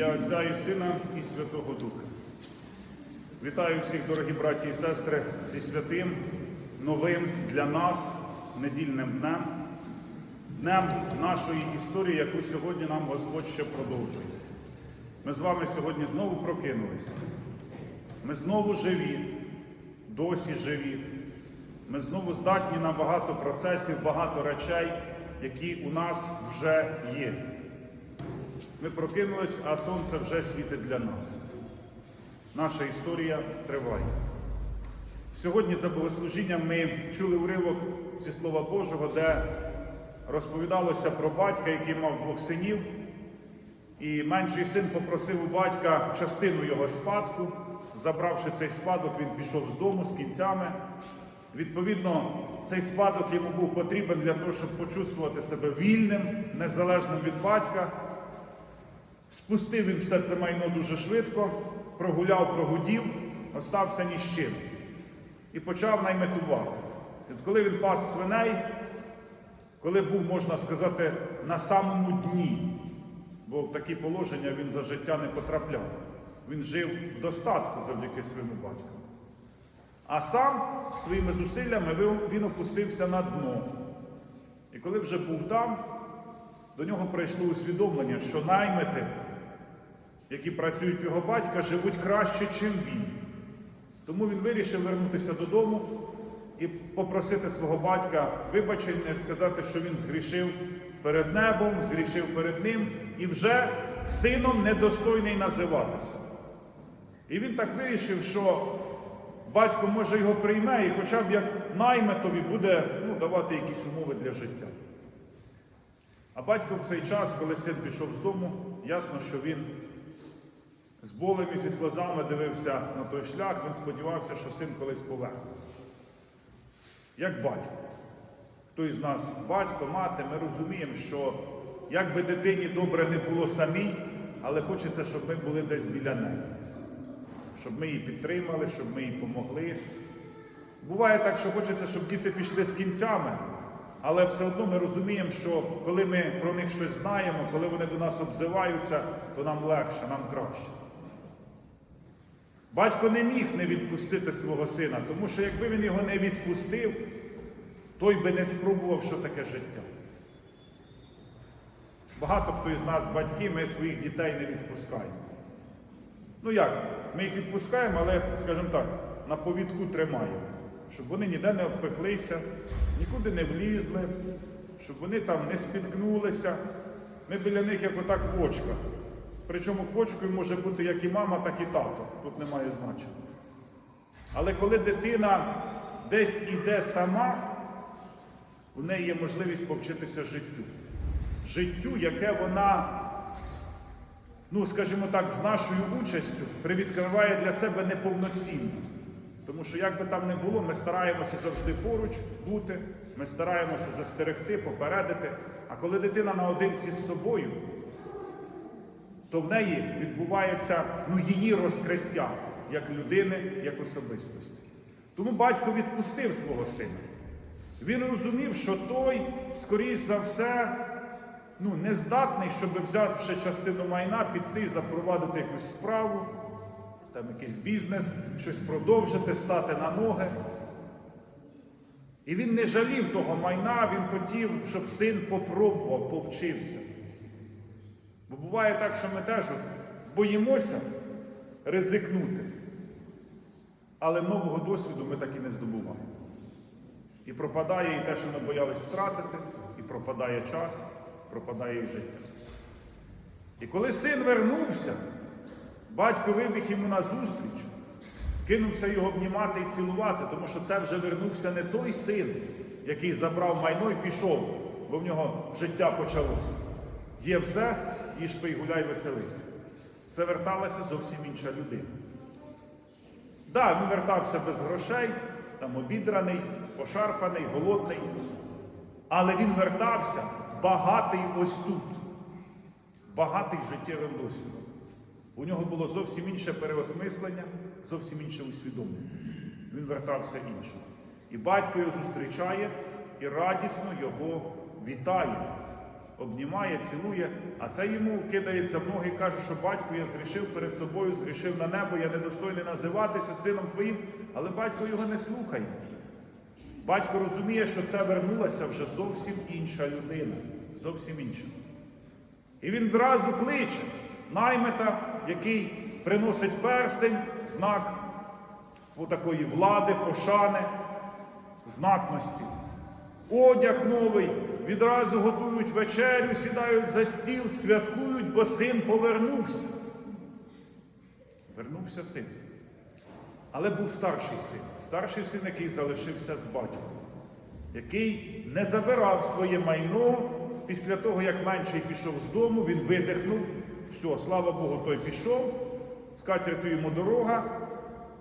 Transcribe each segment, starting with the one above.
ім'я Отця і Сина і Святого Духа. Вітаю всіх, дорогі браті і сестри, зі святим, новим для нас недільним днем, днем нашої історії, яку сьогодні нам Господь ще продовжує. Ми з вами сьогодні знову прокинулися. Ми знову живі, досі живі. Ми знову здатні на багато процесів, багато речей, які у нас вже є. Ми прокинулись, а сонце вже світить для нас. Наша історія триває. Сьогодні за богослужінням ми чули уривок зі Слова Божого, де розповідалося про батька, який мав двох синів. І менший син попросив у батька частину його спадку. Забравши цей спадок, він пішов з дому з кінцями. Відповідно, цей спадок йому був потрібен для того, щоб почувствувати себе вільним, незалежним від батька. Спустив він все це майно дуже швидко, прогуляв, прогудів, остався ні з чим. І почав найметувати. От коли він пас свиней, коли був, можна сказати, на самому дні, бо в такі положення він за життя не потрапляв. Він жив в достатку завдяки своєму батьку. А сам своїми зусиллями він опустився на дно. І коли вже був там, до нього прийшло усвідомлення, що наймити, які працюють в його батька, живуть краще, ніж він. Тому він вирішив вернутися додому і попросити свого батька вибачення, сказати, що він згрішив перед небом, згрішив перед ним і вже сином недостойний називатися. І він так вирішив, що батько може його прийме і хоча б як найметові буде ну, давати якісь умови для життя. А батько в цей час, коли син пішов з дому, ясно, що він з болем і зі сльозами дивився на той шлях, він сподівався, що син колись повернеться. Як батько. Хто із нас батько, мати, ми розуміємо, що як би дитині добре не було самій, але хочеться, щоб ми були десь біля неї. Щоб ми її підтримали, щоб ми їй помогли. Буває так, що хочеться, щоб діти пішли з кінцями, але все одно ми розуміємо, що коли ми про них щось знаємо, коли вони до нас обзиваються, то нам легше, нам краще. Батько не міг не відпустити свого сина, тому що якби він його не відпустив, той би не спробував, що таке життя. Багато хто із нас, батьки, ми своїх дітей не відпускаємо. Ну як, ми їх відпускаємо, але, скажімо так, на повідку тримаємо, щоб вони ніде не обпеклися, нікуди не влізли, щоб вони там не спіткнулися. Ми біля них як отак в очках. Причому квочкою може бути як і мама, так і тато. Тут немає значення. Але коли дитина десь іде сама, у неї є можливість повчитися життю. Життю, яке вона, ну, скажімо так, з нашою участю привідкриває для себе неповноцінно. Тому що, як би там не було, ми стараємося завжди поруч бути, ми стараємося застерегти, попередити. А коли дитина наодинці з собою, то в неї відбувається ну, її розкриття як людини, як особистості. Тому батько відпустив свого сина. Він розумів, що той, скоріш за все, ну, не здатний, щоб взявши частину майна, піти, запровадити якусь справу, там якийсь бізнес, щось продовжити, стати на ноги. І він не жалів того майна, він хотів, щоб син попробував, повчився. Бо буває так, що ми теж боїмося ризикнути. Але нового досвіду ми так і не здобуваємо. І пропадає і те, що ми боялись втратити, і пропадає час, пропадає і життя. І коли син вернувся, батько вибіг йому на зустріч, кинувся його обнімати і цілувати, тому що це вже вернувся не той син, який забрав майно і пішов, бо в нього життя почалося. Є все, їж пий, гуляй, веселись. Це верталася зовсім інша людина. Так, да, він вертався без грошей, там обідраний, пошарпаний, голодний. Але він вертався багатий ось тут, багатий життєвим досвідом. У нього було зовсім інше переосмислення, зовсім інше усвідомлення. Він вертався іншим. І батько його зустрічає і радісно його вітає. обнімає, цілує, а це йому кидається в ноги і каже, що батько, я згрішив перед тобою, згрішив на небо, я недостойний називатися сином твоїм, але батько його не слухає. Батько розуміє, що це вернулася вже зовсім інша людина. Зовсім інша. І він одразу кличе наймита, який приносить перстень, знак такої влади, пошани, знатності. Одяг новий, відразу готують вечерю, сідають за стіл, святкують, бо син повернувся. Вернувся син. Але був старший син, старший син, який залишився з батьком, який не забирав своє майно після того, як менший пішов з дому, він видихнув. Все, слава Богу, той пішов, з катертю йому дорога.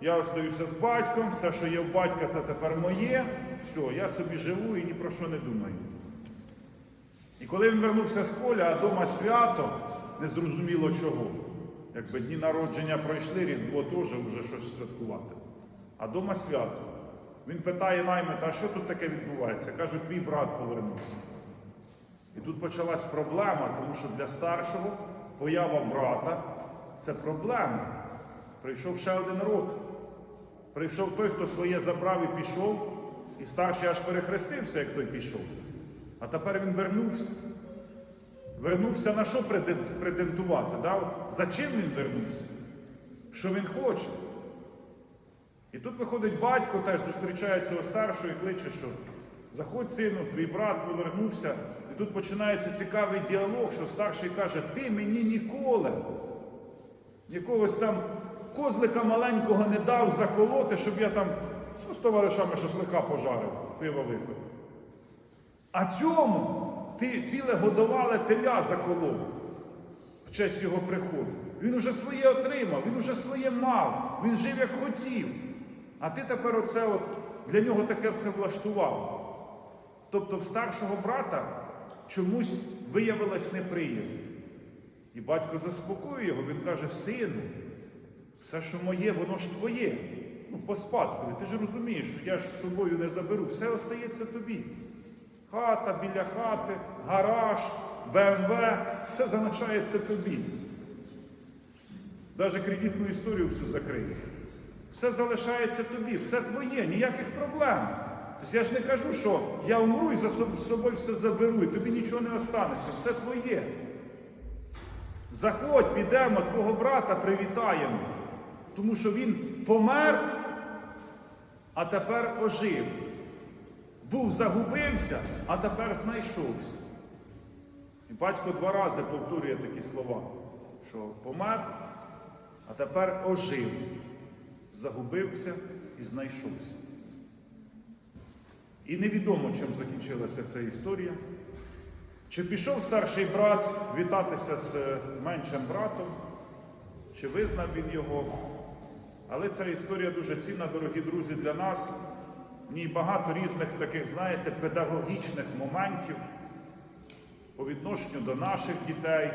Я остаюся з батьком, все, що є в батька, це тепер моє. Все, я собі живу і ні про що не думаю. І коли він вернувся з поля, а дома свято, незрозуміло чого. Якби дні народження пройшли, Різдво теж вже щось святкувати. А дома свято. Він питає наймита, а що тут таке відбувається? Кажуть, твій брат повернувся. І тут почалась проблема, тому що для старшого поява брата це проблема. Прийшов ще один род. Прийшов той, хто своє забрав і пішов, і старший аж перехрестився, як той пішов. А тепер він вернувся. Вернувся на що претен- претендувати? Да? За чим він вернувся? Що він хоче? І тут виходить батько, теж зустрічає цього старшого і кличе, що заходь, сину, твій брат повернувся. Тут починається цікавий діалог, що старший каже, ти мені ніколи якогось там козлика маленького не дав заколоти, щоб я там ну, з товаришами шашлика пожарив, пиво випив. А цьому ти ціле годувале теля заколов в честь його приходу. Він уже своє отримав, він уже своє мав, він жив як хотів. А ти тепер оце от для нього таке все влаштував. Тобто в старшого брата чомусь виявилась неприязнь. І батько заспокоює його, він каже, сину, все, що моє, воно ж твоє. Ну, по спадкові. Ти ж розумієш, що я ж з собою не заберу, все остається тобі. Хата біля хати, гараж, БМВ, все залишається тобі. Навіть кредитну історію всю закрили. Все залишається тобі, все твоє, ніяких проблем. Тобто я ж не кажу, що я умру і за собою все заберу, і тобі нічого не останеться, все твоє. Заходь, підемо, твого брата привітаємо, тому що він помер, а тепер ожив. Був загубився, а тепер знайшовся. І батько два рази повторює такі слова, що помер, а тепер ожив, загубився і знайшовся. І невідомо, чим закінчилася ця історія. Чи пішов старший брат вітатися з е, меншим братом, чи визнав він його. Але ця історія дуже цінна, дорогі друзі, для нас. В ній багато різних таких, знаєте, педагогічних моментів по відношенню до наших дітей,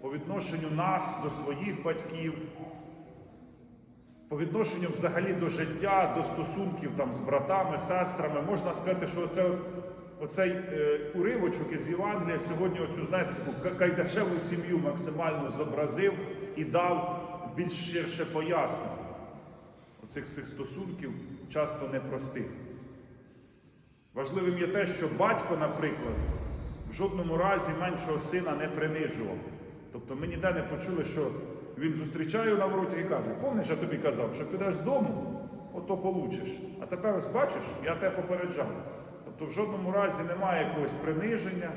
по відношенню нас до своїх батьків, по відношенню взагалі до життя, до стосунків там, з братами, сестрами. Можна сказати, що оце, оцей е, уривочок із Євангелія сьогодні оцю, знаєте, таку кайдашеву сім'ю максимально зобразив і дав більш ширше пояснення оцих всіх стосунків, часто непростих. Важливим є те, що батько, наприклад, в жодному разі меншого сина не принижував. Тобто ми ніде не почули, що він зустрічає на вороті і каже, помниш, я тобі казав, що підеш з дому, ото получиш. А тепер ось бачиш, я тебе попереджав. Тобто в жодному разі немає якогось приниження,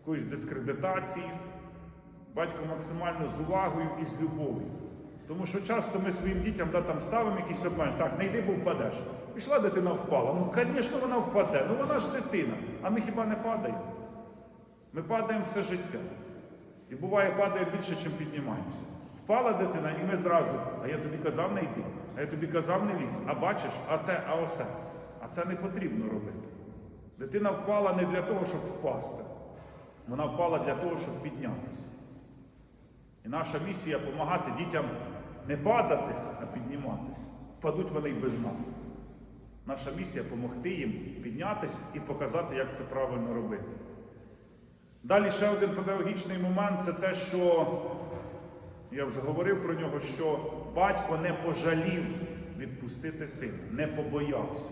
якоїсь дискредитації. Батько максимально з увагою і з любов'ю. Тому що часто ми своїм дітям да, там ставимо якісь обмеження. Так, не йди, бо впадеш. Пішла дитина впала. Ну, звісно, вона впаде. Ну вона ж дитина. А ми хіба не падаємо? Ми падаємо все життя. І буває, падає більше, ніж піднімаємося. Впала дитина, і ми зразу, а я тобі казав не йди, а я тобі казав не лізь, а бачиш, а те, а осе. А це не потрібно робити. Дитина впала не для того, щоб впасти. Вона впала для того, щоб піднятися. І наша місія допомагати дітям не падати, а підніматися. Впадуть вони й без нас. Наша місія допомогти їм піднятися і показати, як це правильно робити. Далі ще один педагогічний момент це те, що я вже говорив про нього, що батько не пожалів відпустити сина, не побоявся.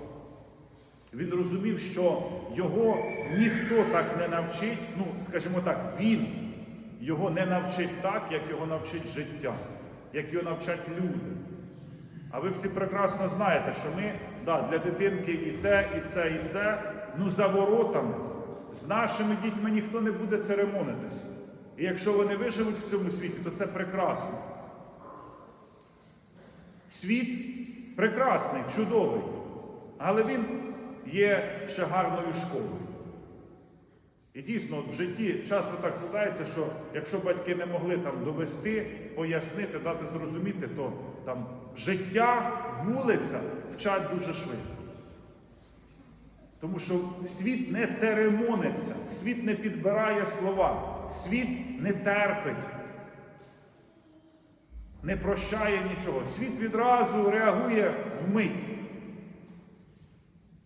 Він розумів, що його ніхто так не навчить, ну, скажімо так, він його не навчить так, як його навчить життя, як його навчать люди. А ви всі прекрасно знаєте, що ми да, для дитинки і те, і це, і все, ну за воротами. З нашими дітьми ніхто не буде церемонитись. І якщо вони виживуть в цьому світі, то це прекрасно. Світ прекрасний, чудовий, але він є ще гарною школою. І дійсно, в житті часто так складається, що якщо батьки не могли там довести, пояснити, дати зрозуміти, то там життя, вулиця вчать дуже швидко. Тому що світ не церемониться, світ не підбирає слова, світ не терпить, не прощає нічого. Світ відразу реагує вмить.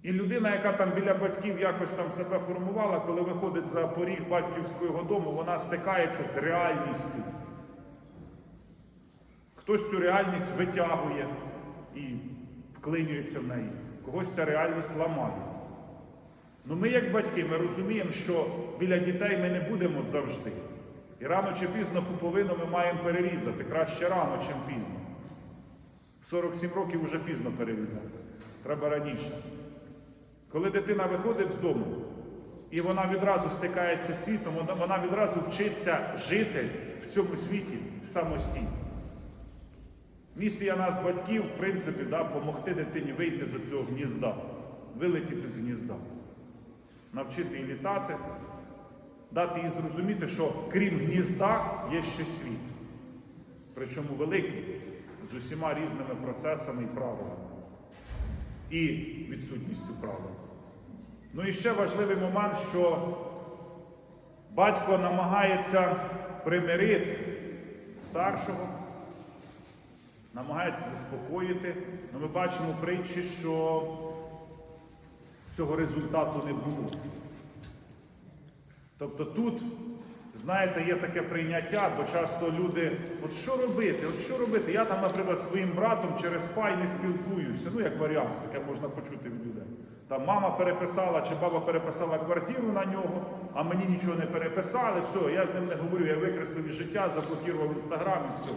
І людина, яка там біля батьків якось там себе формувала, коли виходить за поріг батьківського дому, вона стикається з реальністю. Хтось цю реальність витягує і вклинюється в неї, когось ця реальність ламає. Ну ми, як батьки, ми розуміємо, що біля дітей ми не будемо завжди. І рано чи пізно пуповину ми маємо перерізати. Краще рано, чим пізно. В 47 років вже пізно перерізати. Треба раніше. Коли дитина виходить з дому, і вона відразу стикається з світом, вона- відразу вчиться жити в цьому світі самостійно. Місія нас, батьків, в принципі, да, допомогти дитині вийти з цього гнізда, вилетіти з гнізда, навчити її літати, дати їй зрозуміти, що крім гнізда є ще світ. Причому великий, з усіма різними процесами і правилами і відсутністю правил. Ну і ще важливий момент, що батько намагається примирити старшого, намагається заспокоїти. Ну, ми бачимо притчі, що цього результату не було. Тобто тут, знаєте, є таке прийняття, бо часто люди, от що робити, от що робити? Я там, наприклад, своїм братом через пай не спілкуюся. Ну, як варіант, таке можна почути від людей. Там мама переписала чи баба переписала квартиру на нього, а мені нічого не переписали, все, я з ним не говорю, я викреслив життя, заблокував інстаграм і все.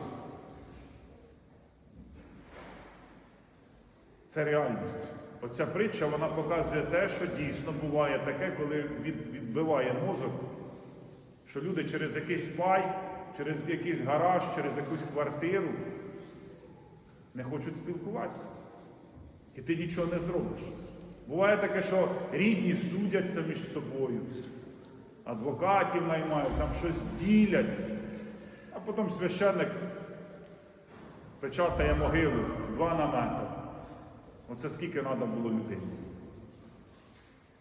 Це реальність. Оця притча вона показує те, що дійсно буває таке, коли від, відбиває мозок, що люди через якийсь пай, через якийсь гараж, через якусь квартиру не хочуть спілкуватися. І ти нічого не зробиш. Буває таке, що рідні судяться між собою, адвокатів наймають, там щось ділять, а потім священник печатає могилу два намети. Оце скільки треба було людині?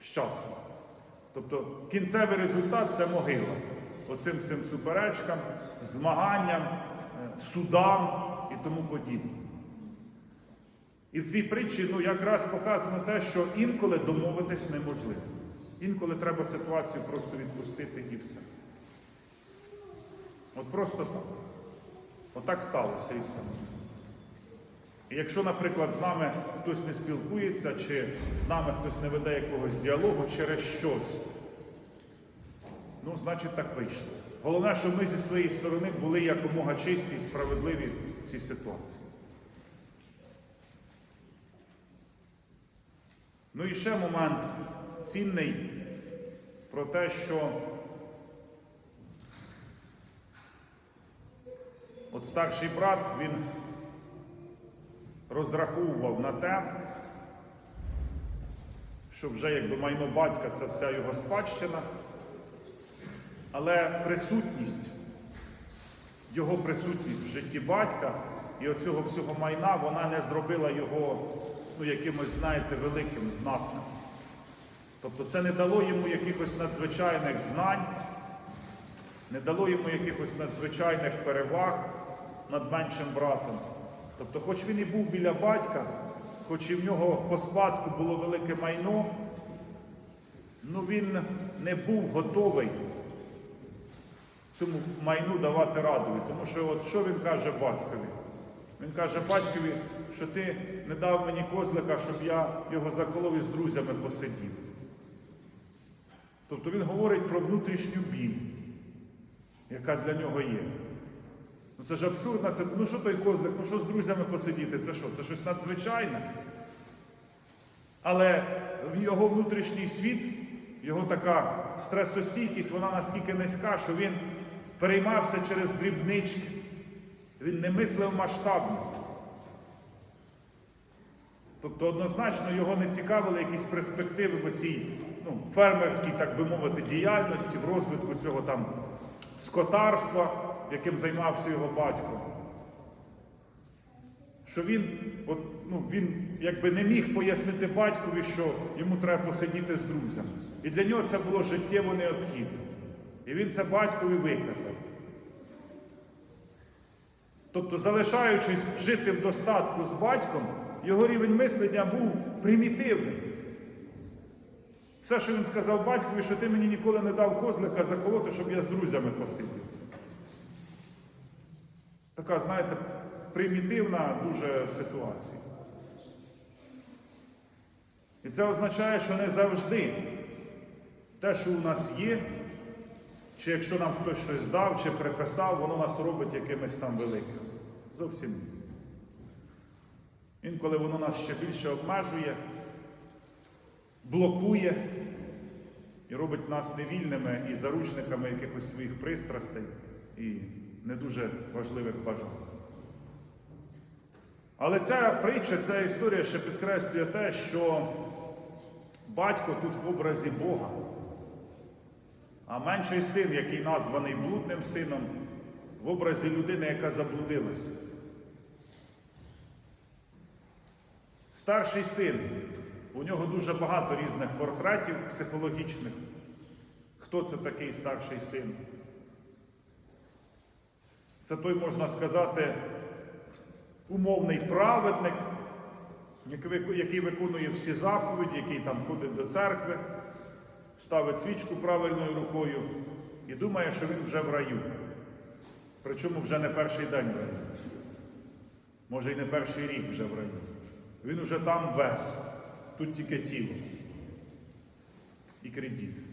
З часу. Тобто кінцевий результат це могила. Оцим всім суперечкам, змаганням, е, судам і тому подібне. І в цій притчі ну, якраз показано те, що інколи домовитись неможливо. Інколи треба ситуацію просто відпустити і все. От просто так. Отак сталося і все. Якщо, наприклад, з нами хтось не спілкується, чи з нами хтось не веде якогось діалогу через щось, ну, значить так вийшло. Головне, щоб ми зі своєї сторони були якомога чисті і справедливі в цій ситуації. Ну і ще момент цінний про те, що от старший брат, він розраховував на те, що вже якби майно батька це вся його спадщина, але присутність, його присутність в житті батька і оцього всього майна, вона не зробила його ну, якимось, знаєте, великим, знатним. Тобто це не дало йому якихось надзвичайних знань, не дало йому якихось надзвичайних переваг над меншим братом. Тобто, хоч він і був біля батька, хоч і в нього по спадку було велике майно, ну він не був готовий цьому майну давати радові. Тому що от що він каже батькові? Він каже батькові, що ти не дав мені козлика, щоб я його заколов і з друзями посидів. Тобто він говорить про внутрішню біль, яка для нього є. Ну це ж абсурдна ситуація. Ну що той козлик, ну що з друзями посидіти? Це що? Це щось надзвичайне. Але його внутрішній світ, його така стресостійкість, вона наскільки низька, що він переймався через дрібнички. Він не мислив масштабно. Тобто однозначно його не цікавили якісь перспективи в цій ну, фермерській, так би мовити, діяльності, в розвитку цього там скотарства, яким займався його батько. Що він, от, ну, він якби не міг пояснити батькові, що йому треба посидіти з друзями. І для нього це було життєво необхідно. І він це батькові виказав. Тобто, залишаючись жити в достатку з батьком, його рівень мислення був примітивний. Все, що він сказав батькові, що ти мені ніколи не дав козлика заколоти, щоб я з друзями посидів. Така, знаєте, примітивна дуже ситуація. І це означає, що не завжди те, що у нас є, чи якщо нам хтось щось дав, чи приписав, воно нас робить якимось там великим. Зовсім ні. Інколи воно нас ще більше обмежує, блокує і робить нас невільними і заручниками якихось своїх пристрастей і не дуже важливих бажань. Але ця притча, ця історія ще підкреслює те, що батько тут в образі Бога, а менший син, який названий блудним сином, в образі людини, яка заблудилася. Старший син, у нього дуже багато різних портретів психологічних. Хто це такий старший син? Це той, можна сказати, умовний праведник, який виконує всі заповіді, який там ходить до церкви, ставить свічку правильною рукою і думає, що він вже в раю. Причому вже не перший день в раю. Може і не перший рік вже в раю. Він уже там весь, тут тільки тіло і кредит.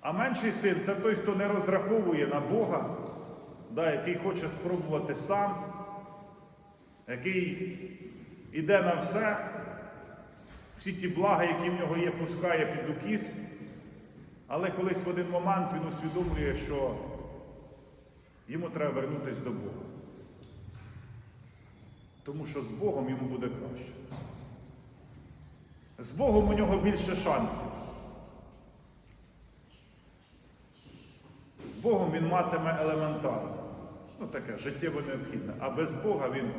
А менший син це той, хто не розраховує на Бога, да, який хоче спробувати сам, який іде на все, всі ті блага, які в нього є, пускає під укіс, але колись в один момент він усвідомлює, що йому треба вернутися до Бога. Тому що з Богом йому буде краще. З Богом у нього більше шансів. З Богом він матиме елементарно. Ну таке життєво необхідне. А без Бога він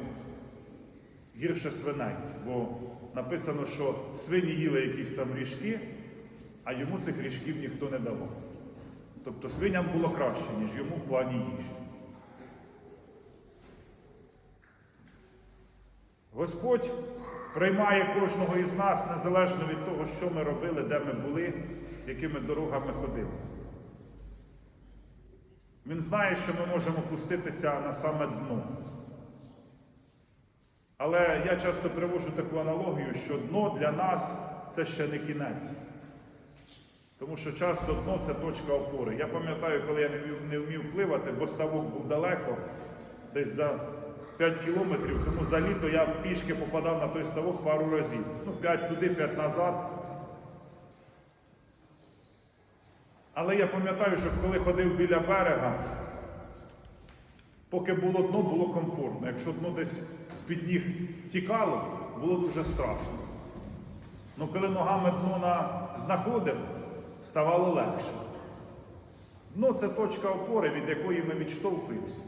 гірше свиней. Бо написано, що свині їли якісь там ріжки, а йому цих ріжків ніхто не давав. Тобто свиням було краще, ніж йому в плані їжі. Господь приймає кожного із нас незалежно від того, що ми робили, де ми були, якими дорогами ходили. Він знає, що ми можемо пуститися на саме дно. Але я часто привожу таку аналогію, що дно для нас це ще не кінець. Тому що часто дно це точка опори. Я пам'ятаю, коли я не вмів, пливати, бо ставок був далеко, десь за 5 кілометрів, тому за літо я пішки попадав на той ставок пару разів. Ну, 5 туди, 5 назад. Але я пам'ятаю, що коли ходив біля берега, поки було дно, було комфортно. Якщо дно десь з-під ніг тікало, було дуже страшно. Ну коли ногами дно на... знаходив, ставало легше. Дно це точка опори, від якої ми відштовхуємося,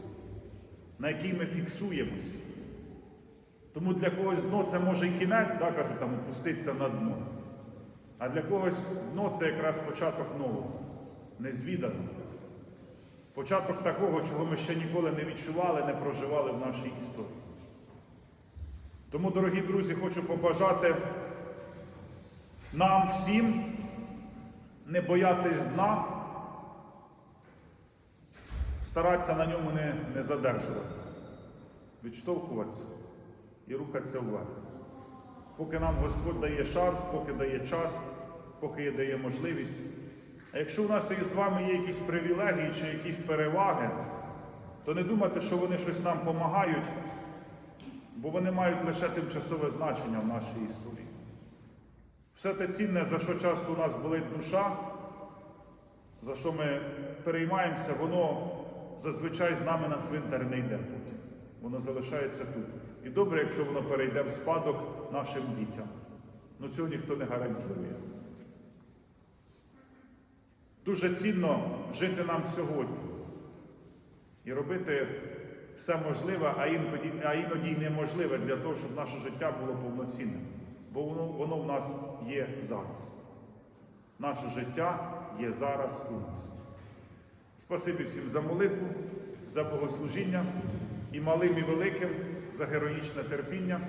на якій ми фіксуємося. Тому для когось дно це може і кінець, да, кажу, там опуститися на дно. А для когось дно це якраз початок нового, незвіданого. Початок такого, чого ми ще ніколи не відчували, не проживали в нашій історії. Тому, дорогі друзі, хочу побажати нам всім не боятись дна, старатися на ньому не, не задержуватися, відштовхуватися і рухатися вверх. Поки нам Господь дає шанс, поки дає час, поки дає можливість. А якщо у нас і з вами є якісь привілегії чи якісь переваги, то не думайте, що вони щось нам допомагають, бо вони мають лише тимчасове значення в нашій історії. Все те цінне, за що часто у нас болить душа, за що ми переймаємося, воно зазвичай з нами на цвинтар не йде потім. Воно залишається тут. І добре, якщо воно перейде в спадок нашим дітям. Ну цього ніхто не гарантує. Дуже цінно жити нам сьогодні і робити все можливе, а іноді, а іноді неможливе для того, щоб наше життя було повноцінним. Бо воно, воно в нас є зараз. Наше життя є зараз у нас. Спасибі всім за молитву, за богослужіння і малим, і великим, за героїчне терпіння.